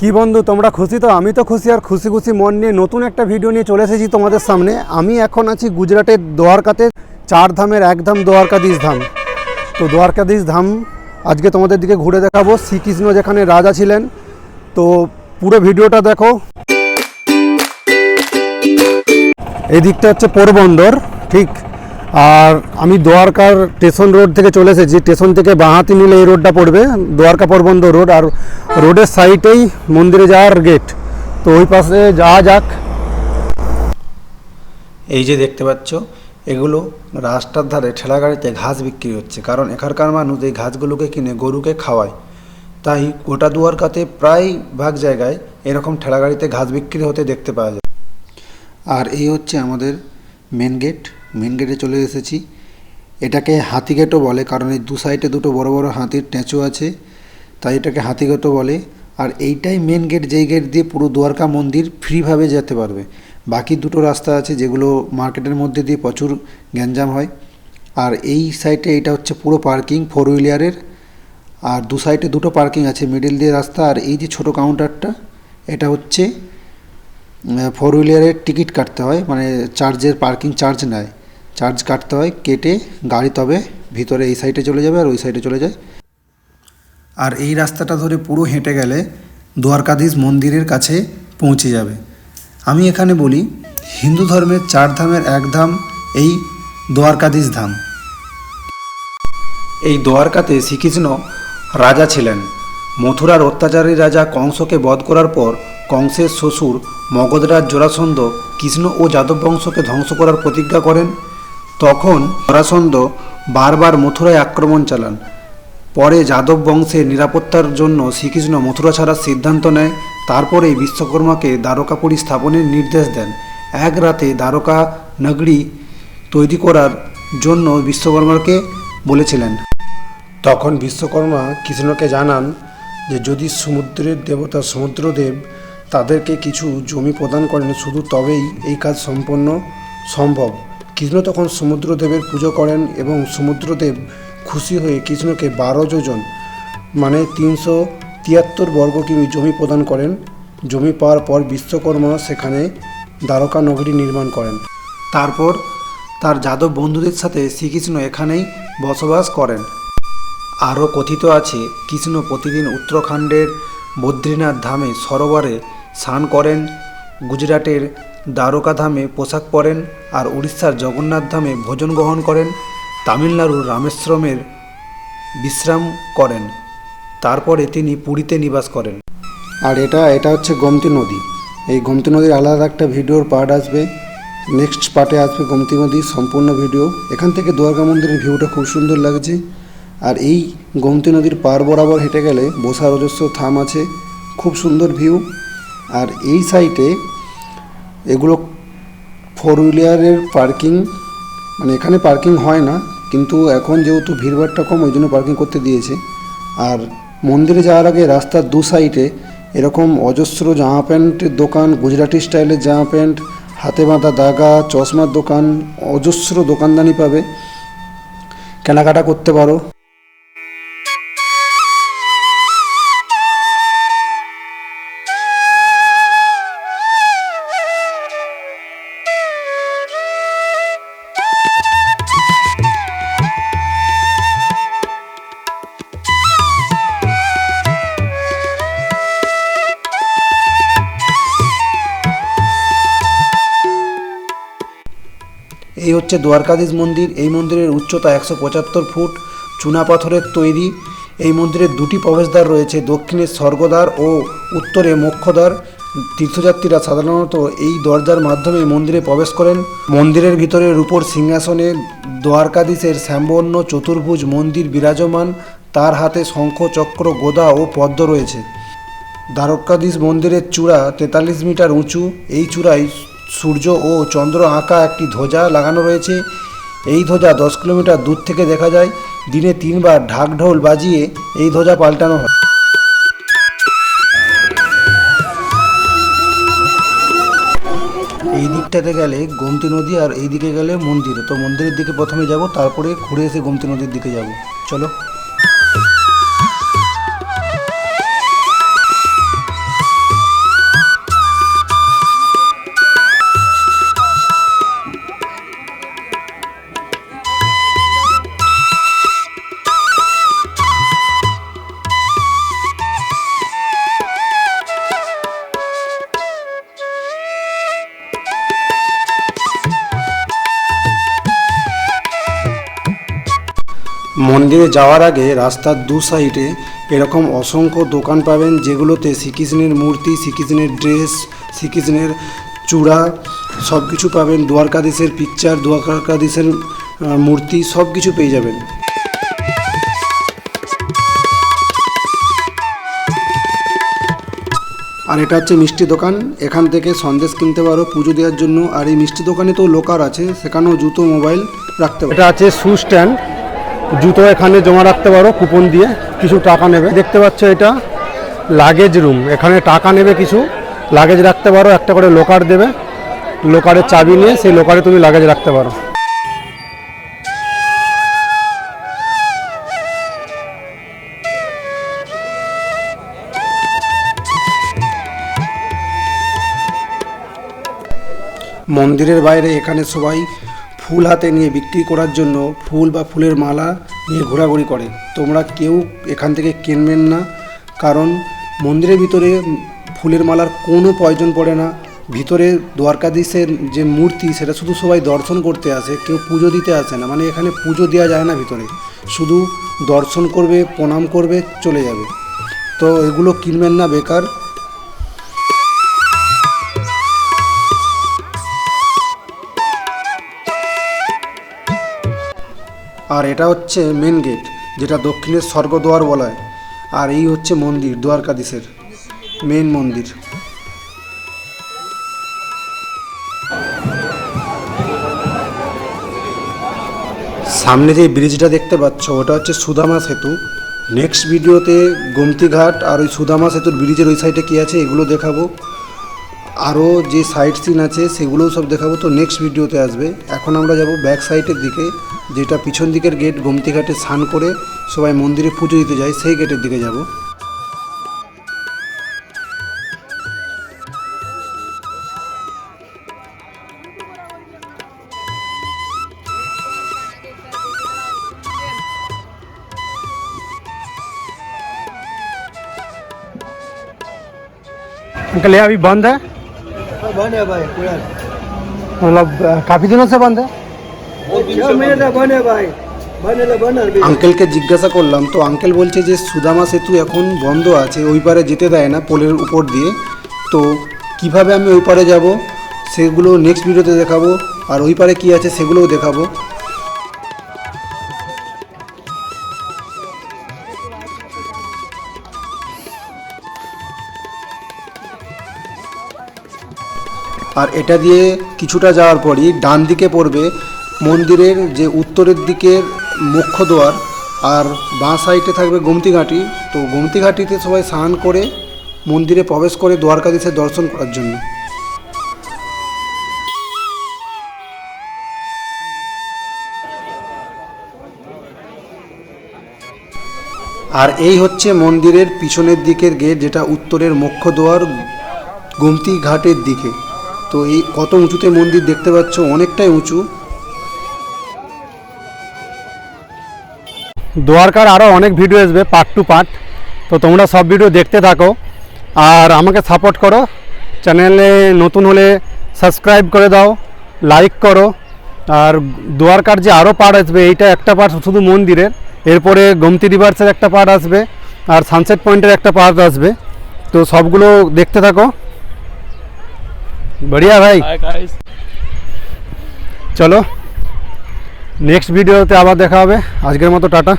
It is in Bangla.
কি বন্ধু, তোমরা খুশি? তো আমি তো খুশি, আর খুশি খুশি মন নিয়ে নতুন একটা ভিডিও নিয়ে চলে এসেছি তোমাদের সামনে। আমি এখন আছি গুজরাটের দোয়ারকাতে চার ধামের এক ধাম। দোয়ারকাধীশ ধাম তো দোয়ারকাধীশ ধাম, আজকে তোমাদের দিকে ঘুরে দেখাবো। শ্রীকৃষ্ণ যেখানে রাজা ছিলেন, তো পুরো ভিডিওটা দেখো। এই দিকটা হচ্ছে পোরবন্দর, ঠিক? আর আমি দোয়ারকার স্টেশন রোড থেকে চলে এসেছি। স্টেশন থেকে বাঁহাতি নিলে এই রোডটা পড়বে দোয়ারকা পোরবন্দর রোড। আর রোডের সাইডেই মন্দিরে যাওয়ার গেট তো ওই পাশে যাওয়া যাক। এই যে দেখতে পাচ্ছ, এগুলো রাস্তার ধারে ঠেলা গাড়িতে ঘাস বিক্রি হচ্ছে। কারণ এখানকার মানুষ এই ঘাসগুলোকে কিনে গরুকে খাওয়ায়। তাই গোটা দুয়ারকাতে প্রায় ভাগ জায়গায় এরকম ঠেলা গাড়িতে ঘাস বিক্রি হতে দেখতে পাওয়া যায়। আর এই হচ্ছে আমাদের মেন গেট মেন গেটে চলে এসেছি। এটাকে হাতি গেটও বলে, কারণ এই দু সাইডে দুটো বড় বড় হাতির ট্যাঁচো আছে, তাই এটাকে হাতি গেটও বলে। আর এইটাই মেন গেট যেই গেট দিয়ে পুরো দ্বারকা মন্দির ফ্রিভাবে যেতে পারবে। বাকি দুটো রাস্তা আছে, যেগুলো মার্কেটের মধ্যে দিয়ে প্রচুর গ্যাঞ্জাম হয়। আর এই সাইডে এটা হচ্ছে পুরো পার্কিং ফোর হুইলারের আর দু সাইডে দুটো পার্কিং আছে মিডিল দিয়ে রাস্তা, আর এই যে ছোট কাউন্টারটা এটা হচ্ছে ফোর হুইলারের টিকিট কাটতে হয়। মানে চার্জের পার্কিং চার্জ নেয়। চার্জ কাটতে হয়, কেটে গাড়ি তবে ভিতরে এই সাইডে চলে যাবে আর ওই সাইডে চলে যায়। আর এই রাস্তাটা ধরে পুরো হেঁটে গেলে দ্বারকাধীশ মন্দিরের কাছে পৌঁছে যাবে। আমি এখানে বলি, হিন্দু ধর্মের চার ধামের এক ধাম, এই দ্বারকাধীশ ধাম। এই দ্বারকাতে শ্রীকৃষ্ণ রাজা ছিলেন। মথুরার অত্যাচারী রাজা কংসকে বধ করার পর কংসের শ্বশুর মগধরাজ জরাসন্ধ কৃষ্ণ ও যাদব বংশকে ধ্বংস করার প্রতিজ্ঞা করেন। তখন জরাসন্ধ বারবার মথুরায় আক্রমণ চালান। পরে যাদব বংশের নিরাপত্তার জন্য শ্রীকৃষ্ণ মথুরা ছাড়ার সিদ্ধান্ত নেয়। তারপরেই বিশ্বকর্মাকে দ্বারকাপুরী স্থাপনের নির্দেশ দেন। এক রাতে দ্বারকা নগরী তৈরি করার জন্য বিশ্বকর্মাকে বলেছিলেন। তখন বিশ্বকর্মা কৃষ্ণকে জানান যে, যদি সমুদ্রের দেবতা সমুদ্রদেব তাদেরকে কিছু জমি প্রদান করেন, শুধু তবেই এই কাজ সম্পন্ন সম্ভব। কৃষ্ণ তখন সমুদ্রদেবের পুজো করেন এবং সমুদ্রদেব খুশি হয়ে কৃষ্ণকে বারো যোজন মানে তিনশো তিয়াত্তর বর্গ কিমি জমি প্রদান করেন। জমি পাওয়ার পর বিশ্বকর্মা সেখানে দ্বারকা নগরী নির্মাণ করেন। তারপর তার যাদব বন্ধুদের সাথে শ্রীকৃষ্ণ এখানেই বসবাস করেন। আরও কথিত আছে, কৃষ্ণ প্রতিদিন উত্তরাখণ্ডের বদ্রীনাথ ধামে সরোবরে স্নান করেন গুজরাটের দ্বারকা ধামে পোশাক পরেন আর উড়িষ্যার জগন্নাথ ধামে ভোজন গ্রহণ করেন, তামিলনাড়ুর রামেশ্বরমের বিশ্রাম করেন। তারপরে তিনি পুরীতে নিবাস করেন। আর এটা এটা হচ্ছে গোমতী নদী। এই গোমতী নদীর আলাদা একটা ভিডিওর পার্ট আসবে। নেক্সট পার্টে আসবে গোমতী নদীর সম্পূর্ণ ভিডিও। এখান থেকে দুর্গা মন্দিরের ভিউটা খুব সুন্দর লাগছে। আর এই গোমতী নদীর পার বরাবর হেঁটে গেলে বসার অজস্র থাম আছে। খুব সুন্দর ভিউ আর এই সাইটে এগুলো ফোর হুইলারের পার্কিং মানে এখানে পার্কিং হয় না, কিন্তু এখন যেহেতু ভিড়ভাড়টা কম, ওই জন্য পার্কিং করতে দিয়েছে। আর মন্দিরে যাওয়ার আগে রাস্তার দু সাইডে এরকম অজস্র জামা প্যান্টের দোকান, গুজরাটি স্টাইলের জামা প্যান্ট, হাতে বাঁধা দাগা, চশমার দোকান, অজস্র দোকানদানি পাবে। কেনাকাটা করতে পারো। হচ্ছে দ্বারকাধীশ মন্দির। এই মন্দিরের উচ্চতা একশো পঁচাত্তর ফুট, চুনা পাথরের তৈরি। এই মন্দিরের দুটি প্রবেশদ্বার রয়েছে, দক্ষিণে স্বর্গদ্বার ও উত্তরে মোক্ষদ্বার। তীর্থযাত্রীরা সাধারণত এই দরজার মাধ্যমে মন্দিরে প্রবেশ করেন। মন্দিরের ভিতরে রূপোর সিংহাসনে দ্বারকাধীশের শ্যামবর্ণ, চতুর্ভুজ মন্দির বিরাজমান। তার হাতে শঙ্খ, চক্র, গোদা ও পদ্ম রয়েছে। দ্বারকাধীশ মন্দিরের চূড়া তেতাল্লিশ মিটার উঁচু। এই চূড়ায় সূর্য ও চন্দ্র আঁকা একটি ধ্বজা লাগানো রয়েছে। এই ধ্বজা দশ কিলোমিটার দূর থেকে দেখা যায়। দিনে তিনবার ঢাকঢোল বাজিয়ে এই ধ্বজা পাল্টানো হয়। এই দিকটাতে গেলে গোমতী নদী আর এই দিকে গেলে মন্দির। তো মন্দিরের দিকে প্রথমে যাব, তারপরে ঘুরে এসে গোমতী নদীর দিকে যাব। চলো। মন্দিরে যাওয়ার আগে রাস্তার দু সাইডে এরকম অসংখ্য দোকান পাবেন যেগুলোতে শ্রীকৃষ্ণের মূর্তি, শ্রীকৃষ্ণের ড্রেস, শ্রীকৃষ্ণের চূড়া সব কিছু পাবেন। দ্বারকাধীশের পিকচার দ্বারকাধীশের মূর্তি সব কিছু পেয়ে যাবেন। আর এটা হচ্ছে মিষ্টি দোকান। এখান থেকে সন্দেশ কিনতে পারো পুজো দেওয়ার জন্য। আর এই মিষ্টি দোকানে তো লোকার আছে, সেখানেও জুতো মোবাইল রাখতে পারো। এটা আছে শু স্ট্যান্ড জুতো এখানে জমা রাখতে পারো, কুপন দিয়ে কিছু টাকা নেবে। দেখতে পাচ্ছ এটা লাগেজ রুম এখানে টাকা নেবে কিছু লাগেজ রাখতে পারো, একটা করে লোকার দেবে। লোকারের চাবি নিয়ে সেই লোকারে তুমি লাগেজ রাখতে পারো। মন্দিরের বাইরে এখানে সবাই ফুল হাতে নিয়ে বিক্রি করার জন্য ফুল বা ফুলের মালা নিয়ে ঘোরাঘুরি করে। তোমরা কেউ এখান থেকে কিনবেন না, কারণ মন্দিরের ভিতরে ফুলের মালার কোনো প্রয়োজন পড়ে না। ভিতরে দ্বারকাধীশের যে মূর্তি, সেটা শুধু সবাই দর্শন করতে আসে, কেউ পুজো দিতে আসে না। মানে এখানে পুজো দেওয়া যায় না ভিতরে। শুধু দর্শন করবে, প্রণাম করবে, চলে যাবে। তো এগুলো কিনবেন না বেকার। আর এটা হচ্ছে মেন গেট যেটা দক্ষিণের স্বর্গদ্বার বলা। হয় আর এই হচ্ছে মন্দির, দ্বারকাধীশের মেন মন্দির। সামনে যে ব্রিজটা দেখতে পাচ্ছ, ওটা হচ্ছে সুদামা সেতু। নেক্সট ভিডিওতে গোমতি ঘাট আর ওই সুদামা সেতুর ব্রিজের ওই সাইডে কী আছে, এগুলো দেখাবো। আরও যে সাইড সিন আছে সেগুলোও সব দেখাবো তো নেক্সট ভিডিওতে আসবে এখন আমরা যাব ব্যাক সাইডের দিকে যেটা পিছন দিকের গেট গোমতি ঘাটে স্নান করে সবাই মন্দিরে পুজো দিতে যায় সেই গেটের দিকে যাব अंकल ये अभी बंद है બને ભાઈ કુળાલ મતલબ કાફી દિનો સે બંધ আঙ্কেলকে জিজ্ঞাসা করলাম তো আঙ্কেল বলছে যে সুদামা সেতু এখন বন্ধ আছে ওই পারে যেতে দেয় না পোলের উপর দিয়ে। তো কীভাবে আমি ওই পারে যাব? সেগুলো নেক্সট ভিডিওতে দেখাবো আর ওই পারে কী আছে সেগুলোও দেখাবো। আর এটা দিয়ে কিছুটা যাওয়ার পরই ডান দিকে পড়বে মন্দিরের যে উত্তরের দিকের মুখ্য দ্বার আর বাঁ সাইডে থাকবে গোমতি ঘাটি তো গোমতি ঘাটিতে সবাই স্নান করে মন্দিরে প্রবেশ করে দ্বারকাধীশের দর্শন করার জন্য। আর এই হচ্ছে মন্দিরের পিছনের দিকের গেট, যেটা উত্তরের মুখ্য দ্বার গোমতি ঘাটের দিকে। তো এই কত উঁচুতে মন্দির দেখতে পাচ্ছ? অনেকটাই উঁচু। দ্বারকার আরও অনেক ভিডিও আসবে পার্ট টু পার্ট তো তোমরা সব ভিডিও দেখতে থাকো। আর আমাকে সাপোর্ট করো। চ্যানেলে নতুন হলে সাবস্ক্রাইব করে দাও লাইক করো। আর দ্বারকার যে আরও পার্ট আসবে, এইটা একটা পার্ট শুধু মন্দিরের। এরপরে গোমতি রিভার্সের একটা পার্ট আসবে, আর সানসেট পয়েন্টের একটা পার্ট আসবে। তো সবগুলো দেখতে থাকো। বঢ়িয়া ভাই চলো নেক্সট ভিডিওতে আবার দেখা হবে আজকের মতো টাটা